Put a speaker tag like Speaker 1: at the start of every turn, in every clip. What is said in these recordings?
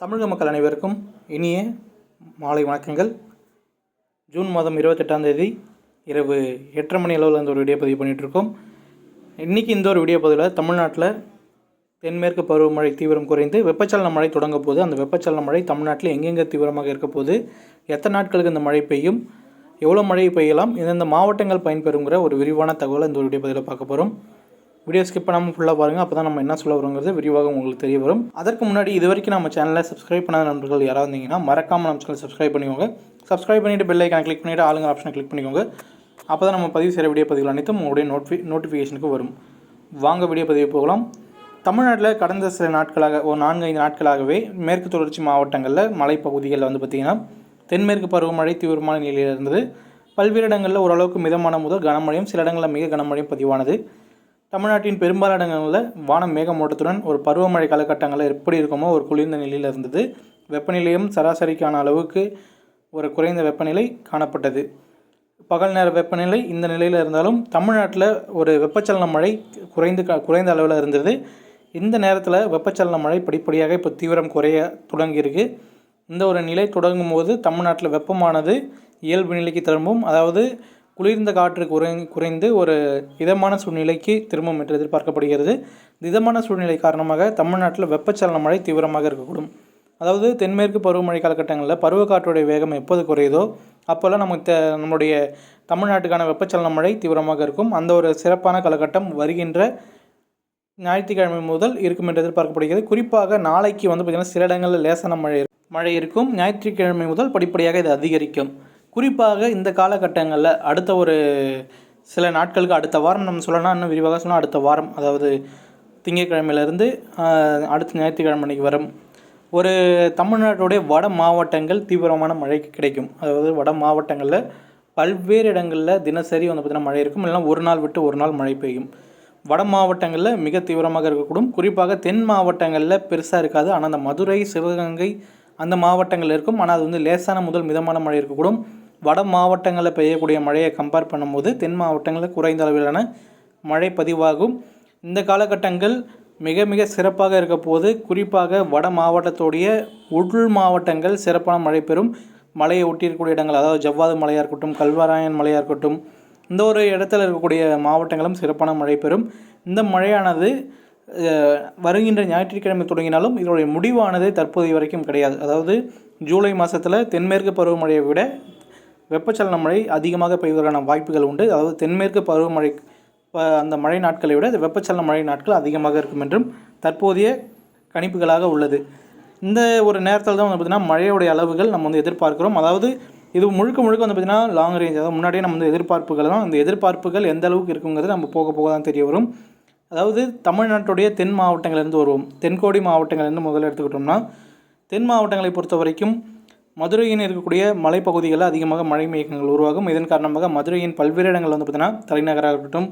Speaker 1: தமிழக மக்கள் அனைவருக்கும் இனிய மாலை வணக்கங்கள். ஜூன் மாதம் இருபத்தெட்டாம் தேதி இரவு எட்டரை மணி அளவில் இந்த ஒரு வீடியோ பதிவு பண்ணிகிட்ருக்கோம் இன்றைக்கி இந்த ஒரு வீடியோ பதிவில் தமிழ்நாட்டில் தென்மேற்கு பருவமழை தீவிரம் குறைந்து வெப்பச்சலன மழை தொடங்க போது அந்த வெப்பச்சலன மழை தமிழ்நாட்டில் எங்கெங்கே தீவிரமாக இருக்க போது எத்தனை நாட்களுக்கு இந்த மழை பெய்யும்? எவ்வளோ மழை பெய்யலாம்? எந்தெந்த மாவட்டங்கள் பயன்பெறுங்கிற ஒரு விரிவான தகவலை இந்த ஒரு வீடியோ பதிவில் பார்க்க போகிறோம் வீடியோ ஸ்கிப் பண்ணாமல் ஃபுல்லாக பாருங்கள் அப்போ தான் நம்ம என்ன சொல்ல வரோங்கிறது விரிவாக உங்களுக்கு தெரிய வரும். அதற்கு முன்னாடி இது வரைக்கும் நம்ம சேனலை சப்ஸ்கிரைப் பண்ணாத நண்பர்கள் யாராவது இருந்தீங்கன்னா மறக்காமல் நம்ம சேனல் சப்ஸ்கிரைப் பண்ணிக்கோங்க. சப்ஸ்கிரைப் பண்ணிவிட்டு பெல் ஐக்கான கிளிக் பண்ணிவிட்டு ஆளுங்க ஆப்ஷனை கிளிக் பண்ணிக்கோங்க. அப்போ தான் நம்ம பதிவு செய்கிற வீடியோ பதிவுகள் அனைத்தும் உங்களுடைய நோட்டிஃபி நோட்டிஃபிகேஷனுக்கு வரும். வாங்க வீடியோ பதிவு போகலாம். தமிழ்நாட்டில் கடந்த சில நாட்களாக ஒரு நான்கு ஐந்து நாட்களாகவே மேற்கு தொடர்ச்சி மாவட்டங்களில் மலைப்பகுதிகளில் வந்து பார்த்திங்கன்னா தென்மேற்கு பருவமழை தீவிரமான நிலையில் இருந்தது. பல்வேறு இடங்களில் ஓரளவுக்கு மிதமான முதல் கனமழையும் சில இடங்களில் மிக கனமழையும் பதிவானது. தமிழ்நாட்டின் பெரும்பாலான இடங்களில் வானம் மேகமூட்டத்துடன் ஒரு பருவமழை காலகட்டங்களில் எப்படி இருக்குமோ ஒரு குளிர்ந்த நிலையில் இருந்தது. வெப்பநிலையும் சராசரிக்கான அளவுக்கு ஒரு குறைந்த வெப்பநிலை காணப்பட்டது. பகல் நேர வெப்பநிலை இந்த நிலையில் இருந்தாலும் தமிழ்நாட்டில் ஒரு வெப்பச்சலன மழை குறைந்து க- குறைந்த அளவில் இருந்தது. இந்த நேரத்தில் வெப்பச்சலன மழை படிப்படியாக இப்போ தீவிரம் குறைய தொடங்கியிருக்கு. இந்த ஒரு நிலை தொடங்கும் போது தமிழ்நாட்டில் வெப்பமானது இயல்பு நிலைக்கு திரும்பும். அதாவது குளிர்ந்த காற்று குறை குறைந்து ஒரு இதமான சூழ்நிலைக்கு திரும்பும் என்று எதிர்பார்க்கப்படுகிறது. இதமான சூழ்நிலை காரணமாக தமிழ்நாட்டில் வெப்பச்சலன மழை தீவிரமாக இருக்கக்கூடும். அதாவது தென்மேற்கு பருவமழை காலகட்டங்களில் பருவக்காற்றுடைய வேகம் எப்போது குறையுதோ அப்போல்லாம் நமக்கு நம்முடைய தமிழ்நாட்டுக்கான வெப்பச்சலன மழை தீவிரமாக இருக்கும். அந்த ஒரு சிறப்பான காலகட்டம் வருகின்ற ஞாயிற்றுக்கிழமை முதல் இருக்கும் என்று எதிர்பார்க்கப்படுகிறது. குறிப்பாக நாளைக்கு வந்து பார்த்திங்கன்னா சில இடங்களில் லேசான மழை மழை இருக்கும். ஞாயிற்றுக்கிழமை முதல் படிப்படியாக இது அதிகரிக்கும். குறிப்பாக இந்த காலகட்டங்களில் அடுத்த ஒரு சில நாட்களுக்கு அடுத்த வாரம் நம்ம சொல்லலாம் இன்னும் விரிவாக சொல்லலாம் அடுத்த வாரம் அதாவது திங்கட்கிழமையிலேருந்து அடுத்த ஞாயிற்றுக்கிழமை அன்னைக்கு வரும் ஒரு தமிழ்நாட்டுடைய வட மாவட்டங்கள் தீவிரமான மழை கிடைக்கும். அதாவது வட மாவட்டங்களில் பல்வேறு இடங்களில் தினசரி வந்து பார்த்திங்கன்னா மழை இருக்கும். இல்லைன்னா ஒரு நாள் விட்டு ஒரு நாள் மழை பெய்யும். வட மாவட்டங்களில் மிக தீவிரமாக இருக்கக்கூடும். குறிப்பாக தென் மாவட்டங்களில் பெருசாக இருக்காது. ஆனால் அந்த மதுரை சிவகங்கை அந்த மாவட்டங்கள் இருக்கும். ஆனால் அது வந்து லேசான முதல் மிதமான மழை இருக்கக்கூடும். வட மாவட்டங்களில் பெய்யக்கூடிய மழையை கம்பேர் பண்ணும்போது தென் மாவட்டங்களில் குறைந்த அளவிலான மழை பதிவாகும். இந்த காலகட்டங்கள் மிக மிக சிறப்பாக இருக்க போது குறிப்பாக வட மாவட்டத்துடைய உள் மாவட்டங்கள் சிறப்பான மழை பெறும். மலையை ஒட்டி இருக்கக்கூடிய இடங்கள் அதாவது ஜவ்வாது மலையாக இருக்கட்டும் கல்வராயன் மலையாக இருக்கட்டும் இந்த ஒரு இடத்துல இருக்கக்கூடிய மாவட்டங்களும் சிறப்பான மழை பெறும். இந்த மழையானது வருகின்ற ஞாயிற்றுக்கிழமை தொடங்கினாலும் இதனுடைய முடிவானது தற்போதைய வரைக்கும் கிடையாது. அதாவது ஜூலை மாதத்தில் தென்மேற்கு பருவமழையை விட வெப்பச்சலன மழை அதிகமாக பெய்வதற்கான வாய்ப்புகள் உண்டு. அதாவது தென்மேற்கு பருவமழை அந்த மழை நாட்களை விட வெப்பச்சலன மழை நாட்கள் அதிகமாக இருக்கும் என்றும் தற்போதைய கணிப்புகளாக உள்ளது. இந்த ஒரு நேரத்தில் தான் வந்து பார்த்திங்கன்னா மழையுடைய அளவுகள் நம்ம வந்து எதிர்பார்க்கிறோம். அதாவது இது முழுக்க முழுக்க வந்து பார்த்திங்கன்னா லாங் ரேஞ்ச் அதாவது முன்னாடியே நம்ம வந்து எதிர்பார்ப்புகள் தான். அந்த எதிர்பார்ப்புகள் எந்த அளவுக்கு இருக்குங்கிறது நம்ம போக போக தான் தெரிய வரும். அதாவது தமிழ்நாட்டுடைய தென் மாவட்டங்கள்லேருந்து வருவோம். தென்கோடி மாவட்டங்கள்லேருந்து முதல்ல எடுத்துக்கிட்டோம்னா தென் மாவட்டங்களை பொறுத்த வரைக்கும் மதுரையின் இருக்கக்கூடிய மலைப்பகுதிகளில் அதிகமாக மழை மேகங்கள் உருவாகும். இதன் காரணமாக மதுரையின் பல்வேறு இடங்கள் வந்து பார்த்திங்கன்னா தலைநகராக இருக்கட்டும்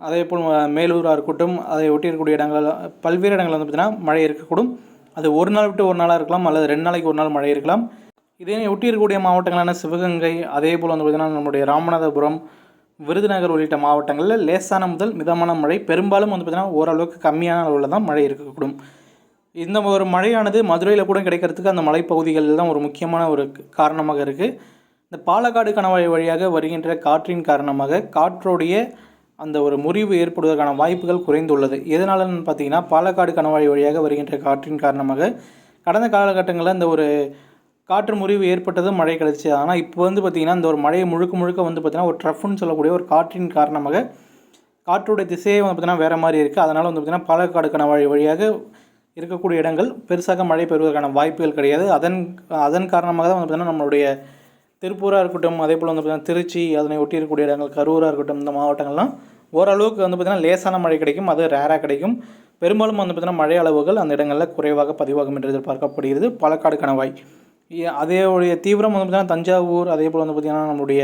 Speaker 1: அதே போல் மேலூராக இருக்கட்டும் அதை ஒட்டி இருக்கக்கூடிய இடங்கள் பல்வேறு இடங்கள் வந்து பார்த்திங்கன்னா மழை இருக்கக்கூடும். அது ஒரு நாள் விட்டு ஒரு நாளாக இருக்கலாம் அல்லது ரெண்டு நாளைக்கு ஒரு நாள் மழை இருக்கலாம். இதே ஒட்டி இருக்கக்கூடிய மாவட்டங்களான சிவகங்கை அதே போல் வந்து பார்த்திங்கன்னா நம்முடைய ராமநாதபுரம் விருதுநகர் உள்ளிட்ட மாவட்டங்களில் லேசான முதல் மிதமான மழை. பெரும்பாலும் வந்து பார்த்திங்கன்னா ஓரளவுக்கு கம்மியான அளவில் தான் மழை இருக்கக்கூடும். இந்த ஒரு மழையானது மதுரையில் கூட கிடைக்கிறதுக்கு அந்த மலைப்பகுதிகளில் தான் ஒரு முக்கியமான ஒரு காரணமாக இருக்குது இந்த பாலக்காடு கணவாய் வழியாக வருகின்ற காற்றின் காரணமாக காற்றோடைய அந்த ஒரு முறிவு ஏற்படுவதற்கான வாய்ப்புகள் குறைந்துள்ளது. எதனாலன்னு பார்த்தீங்கன்னா பாலக்காடு கணவாய் வழியாக வருகின்ற காற்றின் காரணமாக கடந்த காலகட்டங்களில் இந்த ஒரு காற்று முறிவு ஏற்பட்டது மழை கிடச்சி ஆனால் இப்போ வந்து பார்த்திங்கன்னா இந்த ஒரு மழையை முழுக்க முழுக்க வந்து பார்த்திங்கன்னா ஒரு ட்ரஃப்னு சொல்லக்கூடிய ஒரு காற்றின் காரணமாக காற்றுடைய திசையே வந்து பார்த்திங்கன்னா வேறு மாதிரி இருக்குது அதனால் வந்து பார்த்திங்கன்னா பாலக்காடு கணவாய் வழியாக இருக்கக்கூடிய இடங்கள் பெருசாக மழை பெறுவதற்கான வாய்ப்புகள் கிடையாது. அதன் அதன் காரணமாக தான் வந்து பார்த்திங்கன்னா நம்மளுடைய திருப்பூராக இருக்கட்டும் அதே போல் வந்து பார்த்திங்கன்னா திருச்சி அதனை ஒட்டி இருக்கக்கூடிய இடங்கள் கரூராக இருக்கட்டும் இந்த மாவட்டங்கள்லாம் ஓரளவுக்கு வந்து பார்த்திங்கன்னா லேசான மழை கிடைக்கும் அது ரேராக கிடைக்கும். பெரும்பாலும் வந்து பார்த்திங்கன்னா மழை அளவுகள் அந்த இடங்களில் குறைவாக பதிவாகும் என்று எதிர்பார்க்கப்படுகிறது. பாலக்காடு கணவாய். அதே உடைய தீவிரம் வந்து பார்த்திங்கன்னா தஞ்சாவூர் அதே போல் வந்து பார்த்திங்கன்னா நம்மளுடைய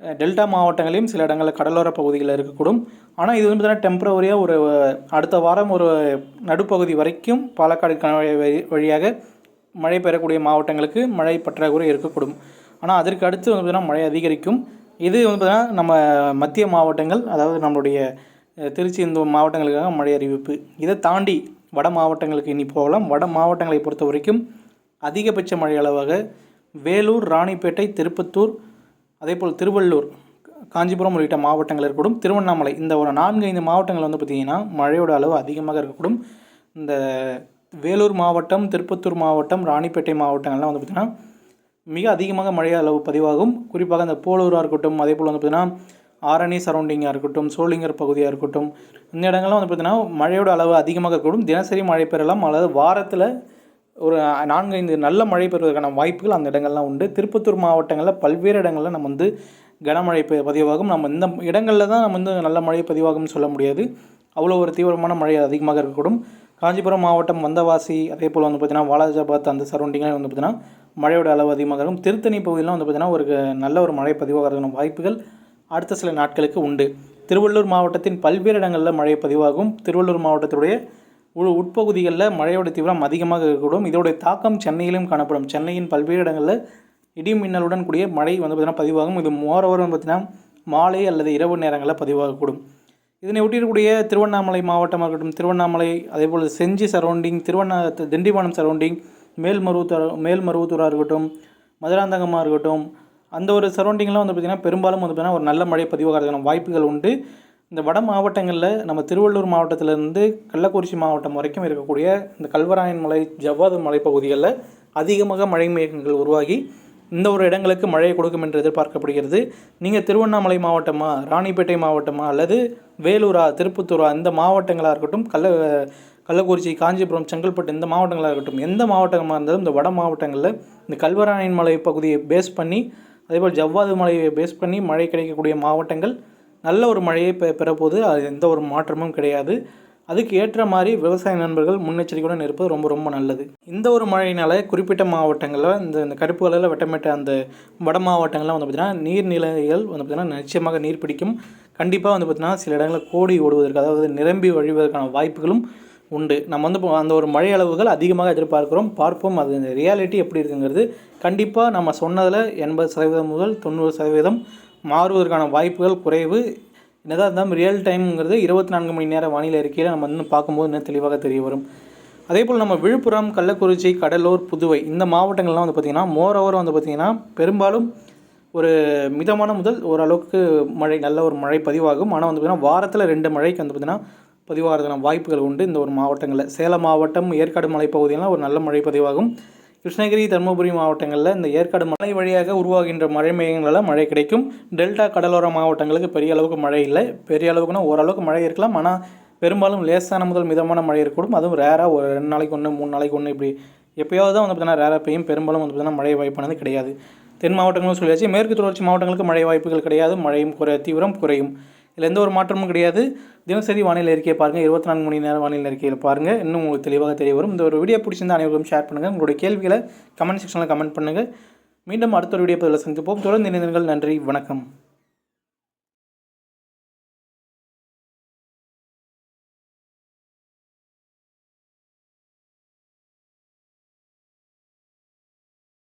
Speaker 1: டெல்டா மாவட்டங்களையும் சில இடங்களில் கடலோர பகுதிகளில் இருக்கக்கூடும். ஆனால் இது வந்து பார்த்திங்கன்னா டெம்பரவரியாக ஒரு அடுத்த வாரம் ஒரு நடுப்பகுதி வரைக்கும் பாலக்காடு கணவாய் வழி- வழியாக மழை பெறக்கூடிய மாவட்டங்களுக்கு மழை பற்றாக்குறை இருக்கக்கூடும். ஆனால் அதற்கு அடுத்து வந்து பார்த்திங்கன்னா மழை அதிகரிக்கும். இது வந்து பார்த்திங்கன்னா நம்ம மத்திய மாவட்டங்கள் அதாவது நம்மளுடைய திருச்சி இந்த மாவட்டங்களுக்காக மழை அறிவிப்பு. இதை தாண்டி வட மாவட்டங்களுக்கு இனி போகலாம். வட மாவட்டங்களை பொறுத்த வரைக்கும் அதிகபட்ச மழை அளவாக வேலூர் ராணிப்பேட்டை திருப்பத்தூர் அதேபோல் திருவள்ளூர் காஞ்சிபுரம் உள்ளிட்ட மாவட்டங்கள் இருக்கக்கூடும் திருவண்ணாமலை இந்த ஒரு நான்கு ஐந்து மாவட்டங்கள் வந்து பார்த்திங்கன்னா மழையோட அளவு அதிகமாக இருக்கக்கூடும். இந்த வேலூர் மாவட்டம் திருப்பத்தூர் மாவட்டம் ராணிப்பேட்டை மாவட்டங்கள்லாம் வந்து பார்த்திங்கன்னா மிக அதிகமாக மழை அளவு பதிவாகும். குறிப்பாக இந்த போலூராக இருக்கட்டும் அதே போல் வந்து பார்த்திங்கன்னா ஆரணி சரௌண்டிங்காக இருக்கட்டும் சோளிங்கர் பகுதியாக இருக்கட்டும் இந்த இடங்கள்லாம் வந்து பார்த்திங்கன்னா மழையோட அளவு அதிகமாக இருக்கக்கூடும். தினசரி மழை பெறலாம். அல்லது வாரத்தில் ஒரு நான்கு ஐந்து நல்ல மழை பெறுவதற்கான வாய்ப்புகள் அந்த இடங்கள்லாம் உண்டு. திருப்பத்தூர் மாவட்டங்களில் பல்வேறு இடங்களில் நம்ம வந்து கனமழை பதிவாகும். நம்ம இந்த இடங்களில் தான் நம்ம வந்து நல்ல மழை பதிவாகும்னு சொல்ல முடியாது. அவ்வளோ ஒரு தீவிரமான மழை அதிகமாக இருக்கக்கூடும். காஞ்சிபுரம் மாவட்டம் வந்தவாசி அதே போல் வந்து பார்த்திங்கன்னா வாலாஜாபாத் அந்த சரௌண்டிங்கில் வந்து பார்த்திங்கன்னா மழையோட அளவு அதிகமாக இருக்கும். திருத்தணி பகுதியெலாம் வந்து பார்த்திங்கன்னா ஒரு நல்ல ஒரு மழை பதிவாகிறதுக்கான வாய்ப்புகள் அடுத்த சில நாட்களுக்கு உண்டு. திருவள்ளூர் மாவட்டத்தின் பல்வேறு இடங்களில் மழை பதிவாகும். திருவள்ளூர் மாவட்டத்துடைய உட்பகுதிகளில் மழையோட தீவிரம் அதிகமாக இருக்கக்கூடும். இதோடைய தாக்கம் சென்னையிலும் காணப்படும். சென்னையின் பல்வேறு இடங்களில் இடி மின்னலுடன் கூடிய மழை வந்து பார்த்திங்கன்னா பதிவாகும். இது மோரோவர் வந்து பார்த்திங்கன்னா மாலை அல்லது இரவு நேரங்களில் பதிவாகக்கூடும். இதனை ஒட்டியிருக்கூடிய திருவண்ணாமலை மாவட்டமாக இருக்கட்டும் திருவண்ணாமலை அதேபோல் செஞ்சி சரௌண்டிங் திருவண்ணா திண்டிவனம் சரௌண்டிங் மேல்மருவத்தூர் மேல்மருவத்தூராக இருக்கட்டும் மதுராந்தகமாக இருக்கட்டும் அந்த ஒரு சரௌண்டிங்லாம் வந்து பார்த்திங்கன்னா பெரும்பாலும் வந்து பார்த்திங்கன்னா ஒரு நல்ல மழை பதிவாகிறதுக்கான வாய்ப்புகள் உண்டு. இந்த வட மாவட்டங்களில் நம்ம திருவள்ளூர் மாவட்டத்திலேருந்து கள்ளக்குறிச்சி மாவட்டம் வரைக்கும் இருக்கக்கூடிய இந்த கல்வராயன் மலை ஜவ்வாது மலைப்பகுதிகளில் அதிகமாக மழை மேகங்கள் உருவாகி இந்த ஒரு இடங்களுக்கு மழையை கொடுக்கும் என்று எதிர்பார்க்கப்படுகிறது. நீங்கள் திருவண்ணாமலை மாவட்டமா ராணிப்பேட்டை மாவட்டமா அல்லது வேலூரா திருப்பத்தூரா இந்த மாவட்டங்களாக இருக்கட்டும் கள்ள கள்ளக்குறிச்சி காஞ்சிபுரம் செங்கல்பட்டு இந்த மாவட்டங்களாக இருக்கட்டும் எந்த மாவட்டமாக இருந்தாலும் இந்த வட மாவட்டங்களில் இந்த கல்வராயன் மலை பகுதியை பேஸ் பண்ணி அதேபோல் ஜவ்வாது மலையை பேஸ் பண்ணி மழை கிடைக்கக்கூடிய மாவட்டங்கள் நல்ல ஒரு மழையை பெ பெறப்போது அது எந்த ஒரு மாற்றமும் கிடையாது. அதுக்கு ஏற்ற மாதிரி விவசாய நண்பர்கள் முன்னெச்சரிக்கையுடன் இருப்பது ரொம்ப ரொம்ப நல்லது. இந்த ஒரு மழையினால் குறிப்பிட்ட மாவட்டங்களில் இந்த இந்த கருப்பு கலரில் வெட்டமிட்ட அந்த வட மாவட்டங்கள்லாம் வந்து பார்த்திங்கன்னா நீர்நிலைகள் வந்து பார்த்திங்கன்னா நிச்சயமாக நீர் பிடிக்கும். கண்டிப்பாக வந்து பார்த்திங்கன்னா சில இடங்களில் கோடி ஓடுவதற்கு அதாவது நிரம்பி வழிவதற்கான வாய்ப்புகளும் உண்டு. நம்ம வந்து அந்த ஒரு மழை அளவுகள் அதிகமாக எதிர்பார்க்கிறோம். பார்ப்போம். அது ரியாலிட்டி எப்படி இருக்குங்கிறது. கண்டிப்பாக நம்ம சொன்னதில் எண்பது சதவீதம் முதல் தொண்ணூறு சதவீதம் மாறுவதற்கான வாய்ப்புகள் குறைவு. என்னதான் இருந்தாலும் ரியல் டைம்ங்கிறது இருபத்தி நான்கு மணி நேர வானிலை அறிக்கையில் நம்ம இன்னும் பார்க்கும்போது இன்னும் தெளிவாக தெரிய வரும். அதே போல் நம்ம விழுப்புரம் கள்ளக்குறிச்சி கடலூர் புதுவை இந்த மாவட்டங்கள்லாம் வந்து பார்த்திங்கன்னா மோரோவர் வந்து பார்த்திங்கன்னா பெரும்பாலும் ஒரு மிதமான முதல் ஓரளவுக்கு மழை நல்ல ஒரு மழை பதிவாகும். ஆனால் வந்து பார்த்திங்கன்னா வாரத்தில் ரெண்டு மழைக்கு வந்து பார்த்திங்கன்னா பதிவாகிறதுக்கான வாய்ப்புகள் உண்டு இந்த ஒரு மாவட்டங்களில். சேலம் மாவட்டம் ஏற்காடு மலைப்பகுதியெல்லாம் ஒரு நல்ல மழை பதிவாகும். கிருஷ்ணகிரி தருமபுரி மாவட்டங்களில் இந்த ஏற்காடு மலை வழியாக உருவாகின்ற மழை மேகங்களால் மழை கிடைக்கும். டெல்டா கடலோர மாவட்டங்களுக்கு பெரிய அளவுக்கு மழை இல்லை. பெரிய அளவுக்குன்னா ஓரளவுக்கு மழை இருக்கலாம். ஆனால் பெரும்பாலும் லேசான முதல் மிதமான மழை இருக்கக்கூடும். அதுவும் ரேராக ஒரு ரெண்டு நாளைக்கு ஒன்று மூணு நாளைக்கு ஒன்று இப்படி எப்பயாவது தான் வந்து பார்த்தீங்கன்னா ரேராக பெய்யும். பெரும்பாலும் வந்து பார்த்தீங்கன்னா மழை வாய்ப்பானது கிடையாது. தென் மாவட்டங்களும் சொல்லியாச்சு. மேற்கு தொடர்ச்சி மாவட்டங்களுக்கு மழை வாய்ப்புகள் கிடையாது. மழையும் குறை தீவிரம் குறையும். இதில் எந்த ஒரு மாற்றமும் கிடையாது. தினசரி வானிலை அறிக்கையை பாருங்கள் இருபத்தி நான்கு மணி நேரம் வானிலை அறிக்கையில் பாருங்கள் இன்னும் உங்களுக்கு தெளிவாக தெரிய வரும். இந்த ஒரு வீடியோ பிடிச்சிருந்தா அனைவரும் ஷேர் பண்ணுங்கள் உங்களுடைய கேள்விகளை கமெண்ட் செக்ஷனில் கமெண்ட் பண்ணுங்கள் மீண்டும் அடுத்த ஒரு வீடியோ பதிவில் சந்திப்போம். தொடர்ந்து இணைந்தீர்கள் நன்றி. வணக்கம்.